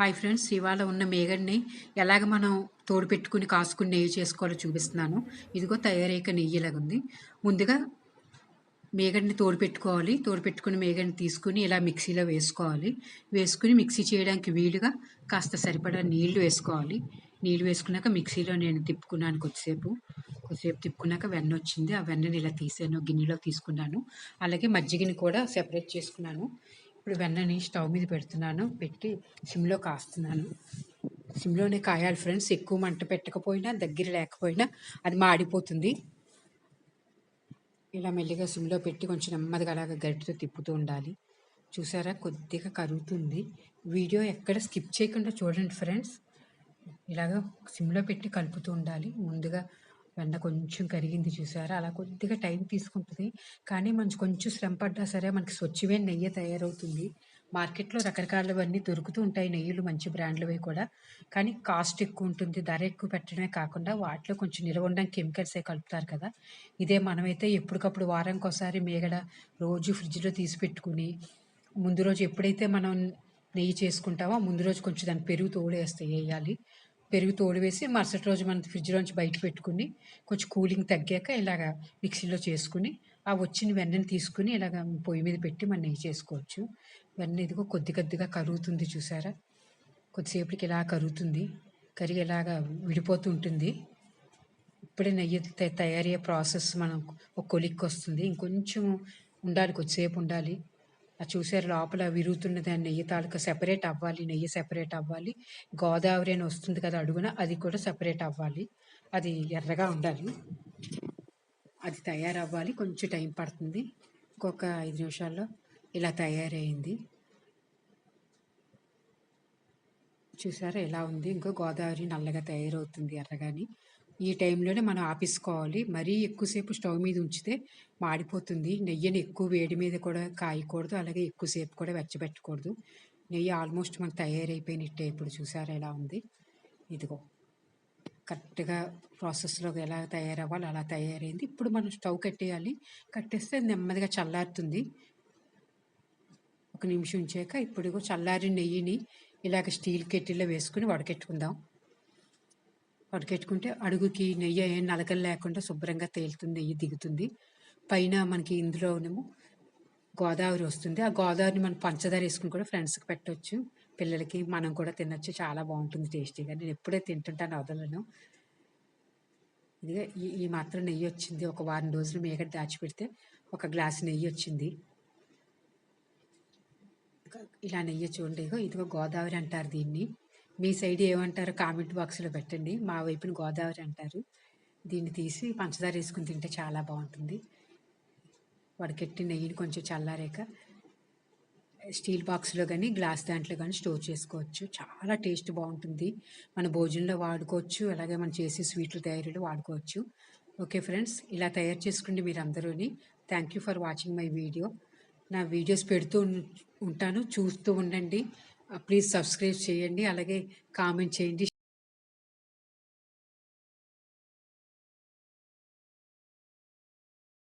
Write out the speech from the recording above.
Hi friends ఇవాళ ఉన్న మేగడ్ని ఎలాగ మనం తోడు పెట్టుకుని కాసుకుని నెయ్యి చేసుకోవాలో చూపిస్తున్నాను. ఇదిగో తయారయ్యాక నెయ్యి ఇలాగ ఉంది ముందుగా మేగడ్ని తోడు పెట్టుకోవాలి తోడు పెట్టుకుని మేగడ్ని తీసుకుని ఇలా మిక్సీలో వేసుకోవాలి. వేసుకుని మిక్సీ చేయడానికి వీలుగా కాస్త సరిపడా నీళ్ళు వేసుకోవాలి. నీళ్ళు వేసుకున్నాక మిక్సీలో నేను తిప్పుకున్నాను కొద్దిసేపు. కొద్దిసేపు తిప్పుకున్నాక వెన్న వచ్చింది. ఆ వెన్నని ఇలా తీసాను గిన్నెలో తీసుకున్నాను. అలాగే మజ్జిగని కూడా సెపరేట్ చేసుకున్నాను. ఇప్పుడు వెన్నని స్టవ్ మీద పెడుతున్నాను. పెట్టి సిమ్లో కాస్తున్నాను. సిమ్లోనే కాయాలి ఫ్రెండ్స్. ఎక్కువ మంట పెట్టకపోయినా దగ్గర లేకపోయినా అది మాడిపోతుంది. ఇలా మెల్లిగా సిమ్లో పెట్టి కొంచెం నెమ్మదిగా అలాగ గరిటితో తిప్పుతూ ఉండాలి. చూసారా? కొద్దిగా కరుగుతుంది. వీడియో ఎక్కడ స్కిప్ చేయకుండా చూడండి ఫ్రెండ్స్. ఇలాగ సిమ్లో పెట్టి కలుపుతూ ఉండాలి. ముందుగా వెన్న కొంచెం కరిగింది చూసారా? అలా కొద్దిగా టైం తీసుకుంటుంది. కానీ మనం కొంచెం శ్రమ పడ్డా సరే మనకి స్వచ్ఛమైన నెయ్యి తయారవుతుంది. మార్కెట్లో రకరకాలవన్నీ దొరుకుతూ ఉంటాయి నెయ్యిలు మంచి బ్రాండ్లవి కూడా. కానీ కాస్ట్ ఎక్కువ ఉంటుంది ధర ఎక్కువ పెట్టడమే కాకుండా వాటిలో కొంచెం నిల్వ ఉండడానికి కెమికల్సే కలుపుతారు కదా. ఇదే మనమైతే ఎప్పటికప్పుడు వారానికి ఒకసారి మేగడ రోజు ఫ్రిడ్జ్లో తీసి పెట్టుకుని ముందు రోజు ఎప్పుడైతే మనం నెయ్యి చేసుకుంటామో ముందు రోజు కొంచెం దాని పెరుగు తోడేస్తే వేయాలి. పెరుగు తోడు వేసి మరుసటి రోజు మనం ఫ్రిడ్జ్లోంచి బయట పెట్టుకుని కొంచెం కూలింగ్ తగ్గాక ఇలాగ మిక్సీలో చేసుకుని ఆ వచ్చిన వెన్నని తీసుకుని ఇలాగ పొయ్యి మీద పెట్టి మనం నెయ్యి చేసుకోవచ్చు. వెన్న ఇదిగో కొద్ది కొద్దిగా కరుగుతుంది చూసారా? కొద్దిసేపటికి ఇలా కరుగుతుంది. కరిగి ఇలాగా విడిపోతూ ఉంటుంది. ఇప్పుడే నెయ్యి తయారయ్యే ప్రాసెస్ మనం ఒక కొలిక్కి వస్తుంది. ఇంకొంచెం ఉండాలి కొద్దిసేపు ఉండాలి. చూసారు లోపల విరుగుతున్న దాని నెయ్యి తాలూకా సెపరేట్ అవ్వాలి నెయ్యి సెపరేట్ అవ్వాలి. గోదావరి అని వస్తుంది కదా అడుగున అది కూడా సెపరేట్ అవ్వాలి. అది ఎర్రగా ఉండాలి. అది తయారవ్వాలి. కొంచెం టైం పడుతుంది. ఇంకొక ఐదు నిమిషాల్లో ఇలా తయారైంది. చూసారా? ఎలా ఉంది? ఇంకో గోదావరి నల్లగా తయారవుతుంది ఎర్రగాని. ఈ టైంలోనే మనం ఆపేసుకోవాలి. మరీ ఎక్కువసేపు స్టవ్ మీద ఉంచితే మాడిపోతుంది. నెయ్యిని ఎక్కువ వేడి మీద కూడా కాయకూడదు. అలాగే ఎక్కువసేపు కూడా వెచ్చబెట్టకూడదు. నెయ్యి ఆల్మోస్ట్ మనకు తయారైపోయినట్టే ఇప్పుడు చూసారా ఎలా ఉంది? ఇదిగో. కరెక్ట్గా ప్రాసెస్లో ఎలా తయారవ్వాలి అలా తయారైంది. ఇప్పుడు మనం స్టవ్ కట్టేయాలి. కట్టేస్తే నెమ్మదిగా చల్లారుతుంది. ఒక నిమిషం ఉంచాక ఇప్పుడు చల్లారిన నెయ్యిని ఇలాగ స్టీల్ కెట్టిల్లో వేసుకుని వడకెట్టుకుందాం. వడకెట్టుకుంటే అడుగుకి నెయ్యి ఏం నలకలు లేకుండా శుభ్రంగా తేలుతుంది నెయ్యి దిగుతుంది. పైన మనకి ఇందులోనేమో గోదావరి వస్తుంది. ఆ గోదావరిని మనం పంచదార వేసుకుని కూడా ఫ్రెండ్స్కి పెట్టవచ్చు పిల్లలకి మనం కూడా తినొచ్చు. చాలా బాగుంటుంది టేస్టీగా. నేను ఎప్పుడే తింటుంటాను వదలను. ఇదిగా ఈ మాత్రం నెయ్యి వచ్చింది. ఒక వారం రోజులు మేగడ దాచిపెడితే ఒక గ్లాస్ నెయ్యి వచ్చింది. ఇలా నెయ్యి చూడండి. ఇదిగో గోదావరి అంటారు దీన్ని. మీ సైడ్ ఏమంటారో కామెంట్ బాక్స్లో పెట్టండి. మా వైపున గోదావరి అంటారు. దీన్ని తీసి పంచదార వేసుకుని తింటే చాలా బాగుంటుంది. వడకెట్టి నెయ్యిని కొంచెం చల్లారాక స్టీల్ బాక్స్లో కానీ గ్లాస్ దాంట్లో కానీ స్టోర్ చేసుకోవచ్చు. చాలా టేస్ట్ బాగుంటుంది. మన భోజనంలో వాడుకోవచ్చు. అలాగే మనం చేసే స్వీట్లు తయారీలో వాడుకోవచ్చు. ఓకే ఫ్రెండ్స్ ఇలా తయారు చేసుకోండి మీరు అందరూని thank you for watching my video. నా వీడియోస్ పెడుతూ ఉంటాను. చూస్తూ ఉండండి. ప్లీజ్ సబ్స్క్రైబ్ చేయండి అలాగే కామెంట్ చేయండి.